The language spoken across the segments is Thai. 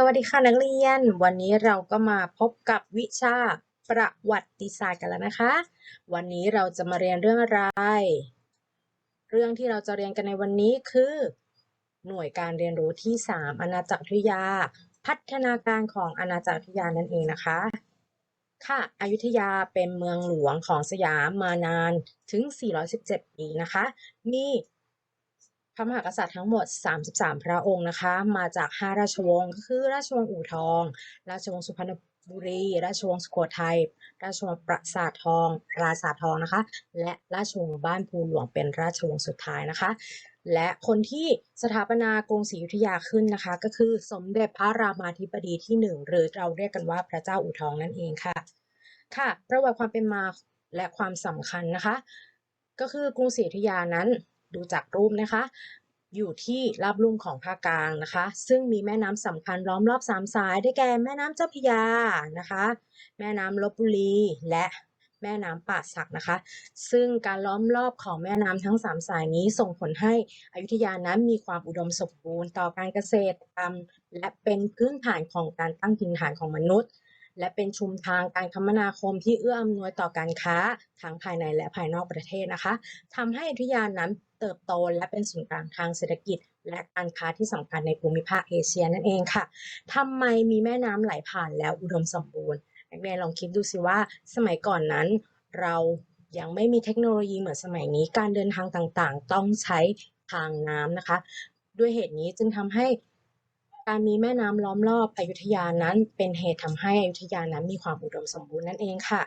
สวัสดีค่ะนักเรียน วันนี้เราก็มาพบกับวิชาประวัติศาสตร์กันแล้วนะคะ วันนี้เราจะมาเรียนเรื่องอะไร เรื่องที่เราจะเรียนกันในวันนี้คือ หน่วยการเรียนรู้ที่ 3 อาณาจักรวิยา พัฒนาการของอาณาจักรวิทยานั่นเองนะคะ ค่ะอยุธยาเป็นเมืองหลวงของสยามมานานถึง 417 ปีนะคะ มี ระมหากษัตริย์ทั้งหมด 33 พระองค์นะคะ มาจาก 5 ราชวงศ์ก็คือราชวงศ์อู่ทอง ราชวงศ์สุพรรณบุรี ราชวงศ์สุโขทัย ราชวงศ์ปราสาททอง ปราสาททองนะคะ และราชวงศ์บ้านภูหลวงเป็นราชวงศ์สุดท้ายนะคะ และคนที่สถาปนากรุงศรีอยุธยาขึ้นนะคะ ก็คือสมเด็จพระรามาธิบดีที่หนึ่งหรือเราเรียกกันว่าพระเจ้าอู่ทองนั่นเองค่ะ ค่ะประวัติความเป็นมาและความสำคัญนะคะ ก็คือกรุงศรีอยุธยานั้นดูจากรูปนะคะ อยู่ที่ราบลุ่มของภาคกลางนะคะ ซึ่งมีแม่น้ำสำคัญล้อมรอบสามสายได้แก่แม่น้ำเจ้าพยานะคะ แม่น้ำลบบุรีและแม่น้ำป่าสักนะคะ ซึ่งการล้อมรอบของแม่น้ำทั้งสามสายนี้ส่งผลให้อยุธยานั้นมีความอุดมสมบูรณ์ต่อการเกษตรกรรมและเป็นพื้นฐานของการตั้งถิ่นฐานของมนุษย์ และเป็นชุมทางการคมนาคมที่เอื้ออำนวยต่อการค้าทั้งภายในและภายนอกประเทศนะคะทำให้อยุธยานั้น เติบโตและเป็นศูนย์กลางทางเศรษฐกิจ และการค้าที่สำคัญในภูมิภาคเอเชียนั่นเองค่ะทำไมมีแม่น้ำไหลผ่านแล้วอุดมสมบูรณ์นักเรียนลองคิดดูสิว่าสมัยก่อนนั้น เรายังไม่มีเทคโนโลยีเหมือนสมัยนี้ การเดินทางต่างๆ ต้องใช้ทางน้ำนะคะ ด้วยเหตุนี้จึงทำให้การมีแม่น้ำล้อมรอบอยุธยานั้น เป็นเหตุทำให้อยุธยานั้นมีความอุดมสมบูรณ์นั่นเองค่ะ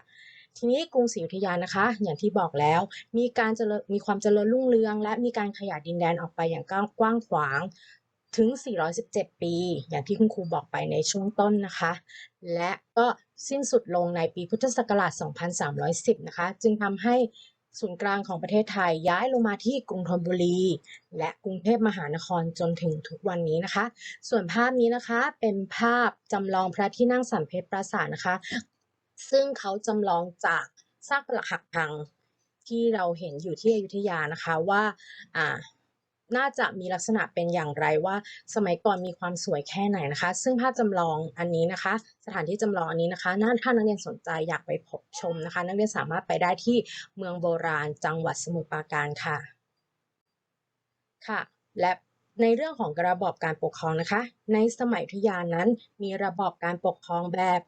ทีนี้กรุงศรีอยุธยานะคะ อย่างที่บอกแล้ว มีการเจริญมีความเจริญรุ่งเรือง และมีการขยายดินแดนออกไปอย่างกว้างขวางถึง 417 ปี อย่างที่คุณครูบอกไปในช่วงต้นนะคะ และก็สิ้นสุดลงในปีพุทธศักราช 2310 นะคะ จึงทำให้ศูนย์กลางของประเทศไทยย้ายลงมาที่กรุงธนบุรี และกรุงเทพมหานครจนถึงทุกวันนี้นะคะ ส่วนภาพนี้นะคะเป็นภาพจำลองพระที่นั่งสันเพชรปราสาทนะคะ ซึ่งเขาจำลองจากซากปรักหักพังที่เราเห็นอยู่ที่อยุธยานะคะว่าอ่าน่าจะมีลักษณะเป็นอย่างไรว่าสมัยก่อนมีความสวยแค่ไหนนะคะ ซึ่งภาพจำลองอันนี้นะคะ สถานที่จำลองอันนี้นะคะน่าถ้านักเรียนสนใจอยากไปพบชมนะคะ นักเรียนสามารถไปได้ที่เมืองโบราณจังหวัดสมุทรปราการค่ะค่ะ และในเรื่องของระบอบการปกครองนะคะ ในสมัยอยุยานั้นมีระบอบการปกครองแบบ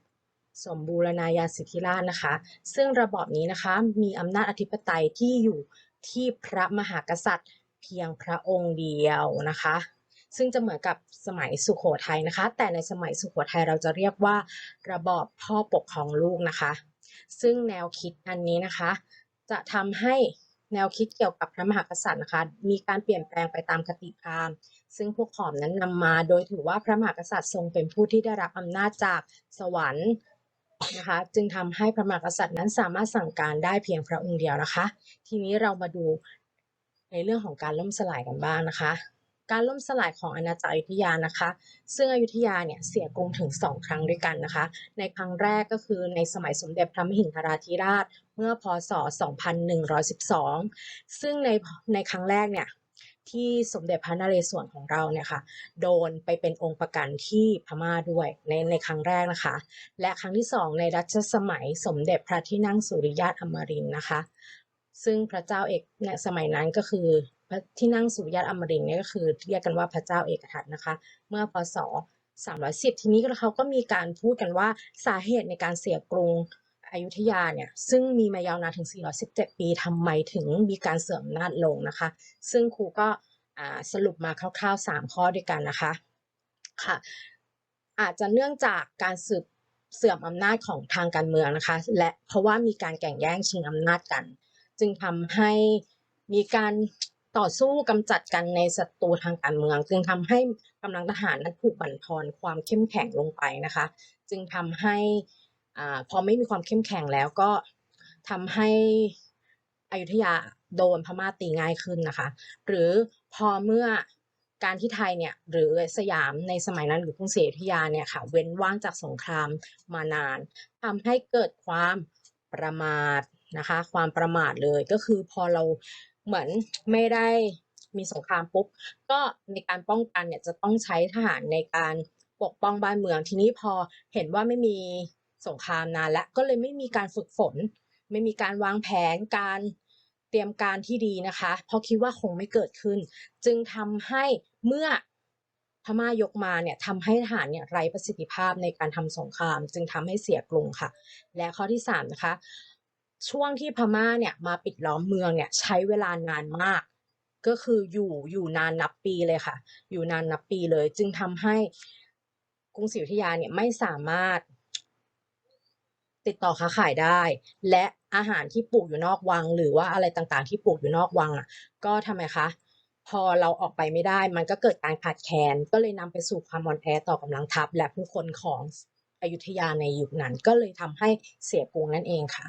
สมบูรณาญาสิทธิราชนะคะ ซึ่งระบอบนี้นะคะมีอำนาจอธิปไตยที่อยู่ที่พระมหากษัตริย์เพียงพระองค์เดียวนะคะ ซึ่งจะเหมือนกับสมัยสุโขทัยนะคะ แต่ในสมัยสุโขทัยเราจะเรียกว่า ระบอบพ่อปกครองลูกนะคะ ซึ่งแนวคิดอันนี้นะคะ จะทำให้แนวคิดเกี่ยวกับพระมหากษัตริย์นะคะ มีการเปลี่ยนแปลงไปตามคติพราหมณ์ซึ่งพวกขอมนั้นนำมา โดยถือว่าพระมหากษัตริย์ทรงเป็นผู้ที่ได้รับอำนาจจากสวรรค์ นะคะจึงทำให้พระมหากษัตริย์นั้นสามารถสั่งการได้เพียงพระองค์เดียวนะคะ ทีนี้เรามาดูในเรื่องของการล่มสลายกันบ้างนะคะ การล่มสลายของอาณาจักรอยุธยานะคะ ซึ่งอยุธยาเนี่ยเสียกรุงถึง 2 ครั้งด้วยกันนะคะ ในครั้งแรกก็คือในสมัยสมเด็จพระมหินทราธิราชเมื่อพศ 2112 ซึ่งในในครั้งแรกเนี่ย ที่สมเด็จพระนเรศวรของเราเนี่ยค่ะโดนไปเป็นองค์ประกันที่พม่าด้วยในในครั้งแรกนะคะ และครั้งที่สองในรัชสมัยสมเด็จพระที่นั่งสุริยะอมรินนะคะ ซึ่งพระเจ้าเอกในสมัยนั้นก็คือพระที่นั่งสุริยะอมรินเนี่ยก็คือเรียกกันว่าพระเจ้าเอกทัตนะคะ เมื่อพศ310 ทีนี้เขาก็มีการพูดกันว่าสาเหตุในการเสียกรุง อยุธยาเนี่ยซึ่งมีมายาวนานถึง 417 ปีทำไมถึงมีการเสื่อมอำนาจลงนะคะ ซึ่งครูก็สรุปมาคร่าวๆ 3 ข้อด้วยกันนะคะค่ะอาจจะเนื่องจากการสืบเสื่อมอำนาจของทางการเมืองนะคะ และเพราะว่ามีการแข่งแย่งชิงอำนาจกัน จึงทำให้มีการต่อสู้กำจัดกันในศัตรูทางการเมือง จึงทำให้กำลังทหารนั้นถูกบั่นทอนความเข้มแข็งลงไปนะคะ จึงทำให้ พอไม่มีความเข้มแข็งแล้วก็ทำให้อยุธยาโดนพม่าตีง่ายขึ้นนะคะ หรือพอเมื่อการที่ไทยเนี่ยหรือสยามในสมัยนั้นหรือกรุงศรีอยุธยาเนี่ยค่ะเว้นว่างจากสงครามมานานทำให้เกิดความประมาทนะคะ ความประมาทเลยก็คือพอเราเหมือนไม่ได้มีสงครามปุ๊บก็ในการป้องกันเนี่ยจะต้องใช้ทหารในการปกป้องบ้านเมืองทีนี้พอเห็นว่าไม่มี สงครามนานแล้วก็เลยไม่มีการฝึกฝน ไม่มีการวางแผนการเตรียมการที่ดีนะคะ เพราะคิดว่าคงไม่เกิดขึ้น จึงทำให้เมื่อพม่ายกมาเนี่ยทำให้ทหารเนี่ยไร้ประสิทธิภาพในการทำสงคราม จึงทำให้เสียกรุงค่ะ และข้อที่สามนะคะช่วงที่พม่าเนี่ยมาปิดล้อมเมืองเนี่ยใช้เวลานานมาก ก็คืออยู่อยู่นานนับปีเลยค่ะ อยู่นานนับปีเลย จึงทำให้กรุงศรีอยุธยาเนี่ยไม่สามารถ ติดต่อค้าขายได้ และอาหารที่ปลูกอยู่นอกวัง หรือว่าอะไรต่างๆ ที่ปลูกอยู่นอกวังอะ ก็ทำไมคะพอเราออกไปไม่ได้ มันก็เกิดการขาดแคลนก็เลยนำไปสู่ความอ่อนแอต่อกำลังทัพ และผู้คนของอยุธยาในยุคนั้น ก็เลยทำให้เสียกรุงนั่นเองค่ะ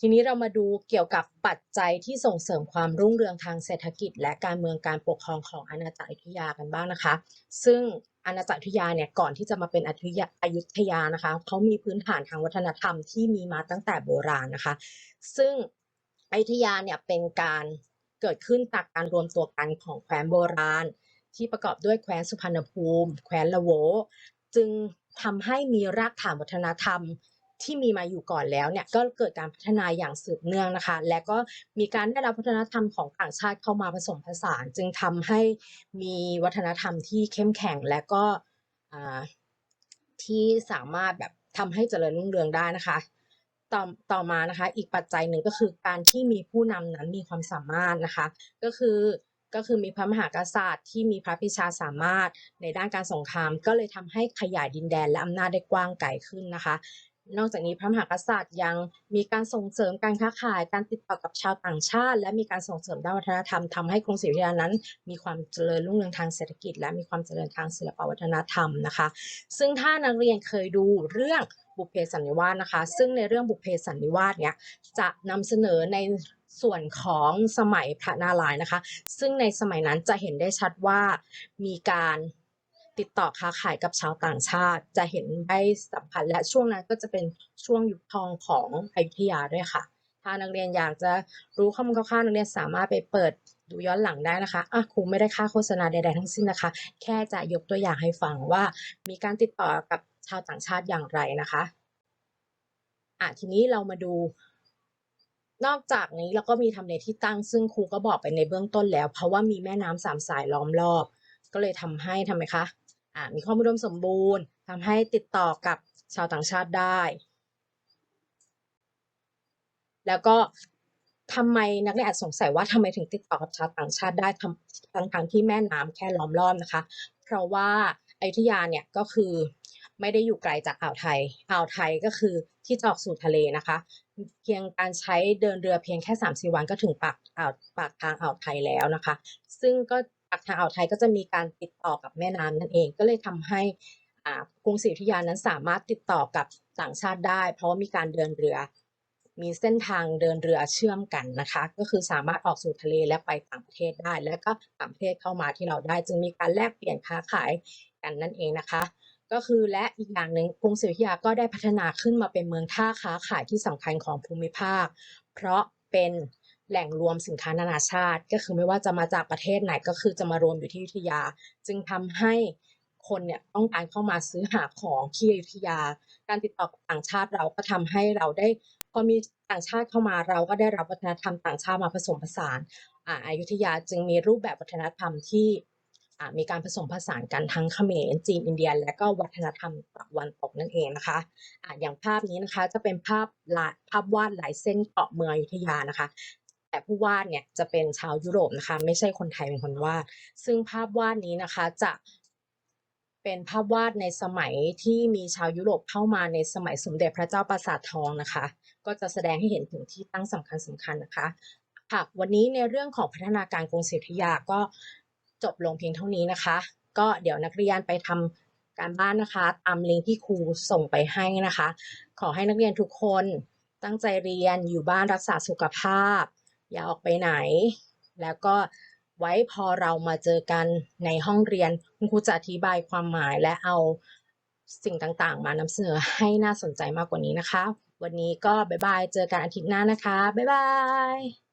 ทีนี้เรามาดูเกี่ยวกับปัจจัยที่ส่งเสริมความรุ่งเรืองทางเศรษฐกิจ และการเมืองการปกครองของอาณาจักรอยุธยากันบ้างนะคะ ซึ่ง อาณาจักรอยุธยาเนี่ยก่อนที่จะมาเป็นอยุธยาอยุธยานะคะเขามีพื้นฐานทางวัฒนธรรมที่มีมาตั้งแต่โบราณนะคะ ซึ่งอยุธยาเนี่ยเป็นการเกิดขึ้นจากการรวมตัวกันของแคว้นโบราณ ที่ประกอบด้วยแคว้นสุพรรณภูมิ แคว้นละโว จึงทำให้มีรากฐานวัฒนธรรม ที่มีมาอยู่ก่อนแล้วเนี่ยก็เกิดการพัฒนาอย่างสืบเนื่องนะคะ และก็มีการได้รับวัฒนธรรมของต่างชาติเข้ามาผสมผสาน จึงทำให้มีวัฒนธรรมที่เข้มแข็งและก็อ่าที่สามารถแบบทำให้เจริญรุ่งเรืองได้นะคะต่อต่อมานะคะอีกปัจจัยหนึ่งก็คือการที่มีผู้นำนั้นมีความสามารถนะคะ ก็คือก็คือมีพระมหากษัตริย์ที่มีพระพิชาสามารถในด้านการสงคราม ก็เลยทำให้ขยายดินแดนและอำนาจได้กว้างไกลขึ้นนะคะ นอกจากนี้พระมหากษัตริย์ยังมีการส่งเสริมการค้าขาย การติดต่อกับชาวต่างชาติ และมีการส่งเสริมด้านวัฒนธรรมทำให้กรุงศรีอยุธยานั้น มีความเจริญรุ่งเรืองทางเศรษฐกิจ และมีความเจริญทางศิลปวัฒนธรรมนะคะ ซึ่งถ้านักเรียนเคยดูเรื่องบุพเพสันนิวาสนะคะ ซึ่งในเรื่องบุพเพสันนิวาสเนี่ยจะนำเสนอในส่วนของสมัยพระนารายณ์นะคะ ซึ่งในสมัยนั้นจะเห็นได้ชัดว่ามีการ ติดต่อค้าขายกับชาวต่างชาติ จะเห็นได้สัมพันธ์และช่วงนั้นก็จะเป็นช่วงยุคทองของอยุธยาด้วยค่ะ ถ้านักเรียนอยากจะรู้ข้อมูลคร่าวๆนักเรียนสามารถไปเปิดดูย้อนหลังได้นะคะอะครูไม่ได้ค่าโฆษณาใดๆทั้งสิ้นนะคะ แค่จะยกตัวอย่างให้ฟังว่า มีการติดต่อกับชาวต่างชาติอย่างไรนะคะอะทีนี้เรามาดู นอกจากนี้เราก็มีทำเลที่ตั้ง ซึ่งครูก็บอกไปในเบื้องต้นแล้ว เพราะว่ามีแม่น้ำสามสายล้อมรอบ ก็เลยทำให้ทำไมคะ มีความอุดมสมบูรณ์ทำให้ติดต่อกับชาวต่างชาติได้ แล้วก็ทำไมนักเรียนอาจสงสัยว่าทำไมถึงติดต่อกับชาวต่างชาติได้ทั้งทางที่แม่น้ำแค่ล้อมรอบนะคะ เพราะว่าอยุธยาเนี่ยก็คือไม่ได้อยู่ไกลจากอ่าวไทย อ่าวไทยก็คือที่จะออกสู่ทะเลนะคะ เพียงการใช้เดินเรือเพียงแค่3ามสี่วันก็ถึงปากอ่าวปากทางอ่าวไทยแล้วนะคะ ซึ่งก็ ปากทางอ่าวไทยก็จะมีการติดต่อกับแม่น้ำนั่นเอง ก็เลยทำให้กรุงศรีอยุธยานั้นสามารถติดต่อกับต่างชาติได้ เพราะว่ามีการเดินเรือ มีเส้นทางเดินเรือเชื่อมกันนะคะ ก็คือสามารถออกสู่ทะเลและไปต่างประเทศได้ และก็ต่างประเทศเข้ามาที่เราได้ จึงมีการแลกเปลี่ยนค้าขายกันนั่นเองนะคะก็คือและอีกอย่างหนึ่งกรุงศรีอยุธยาก็ได้พัฒนาขึ้นมาเป็นเมืองท่าค้าขายที่สำคัญของภูมิภาค เพราะเป็น แหล่งรวมสินค้านานาชาติ ก็คือไม่ว่าจะมาจากประเทศไหนก็คือจะมารวมอยู่ที่อยุธยา จึงทำให้คนเนี่ยต้องการเข้ามาซื้อหาของที่อยุธยา การติดต่อกับต่างชาติเราก็ทำให้เราได้พอมีต่างชาติเข้ามาเราก็ได้รับวัฒนธรรมต่างชาติมาผสมผสานอ่าอยุธยาจึงมีรูปแบบวัฒนธรรมที่อ่ามีการผสมผสานกันทั้งเขมรจีนอินเดีย และก็วัฒนธรรมตะวันตกนั่นเองนะคะอ่าอย่างภาพนี้นะคะจะเป็นภาพลายภาพวาดลายเส้นเกาะเมืองอยุธยานะคะ แต่ผู้วาดเนี่ยจะเป็นชาวยุโรปนะคะ ไม่ใช่คนไทยเป็นคนวาด ซึ่งภาพวาดนี้นะคะจะเป็นภาพวาดในสมัยที่มีชาวยุโรปเข้ามาในสมัยสมเด็จพระเจ้าปราสาททองนะคะ ก็จะแสดงให้เห็นถึงที่ตั้งสำคัญสำคัญนะคะค่ะวันนี้ในเรื่องของพัฒนาการกรุงศรีอยุธยาก็จบลงเพียงเท่านี้นะคะ ก็เดี๋ยวนักเรียนไปทำการบ้านนะคะตามลิงก์ที่ครูส่งไปให้นะคะ ขอให้นักเรียนทุกคนตั้งใจเรียนอยู่บ้านรักษาสุขภาพ อย่าออกไปไหน แล้วก็ไว้พอเรามาเจอกันในห้องเรียนคุณครูจะอธิบายความหมายและเอาสิ่งต่างๆ มานำเสนอให้น่าสนใจมากกว่านี้นะคะ วันนี้ก็บ๊ายบาย เจอกันอาทิตย์หน้านะคะ บ๊ายบาย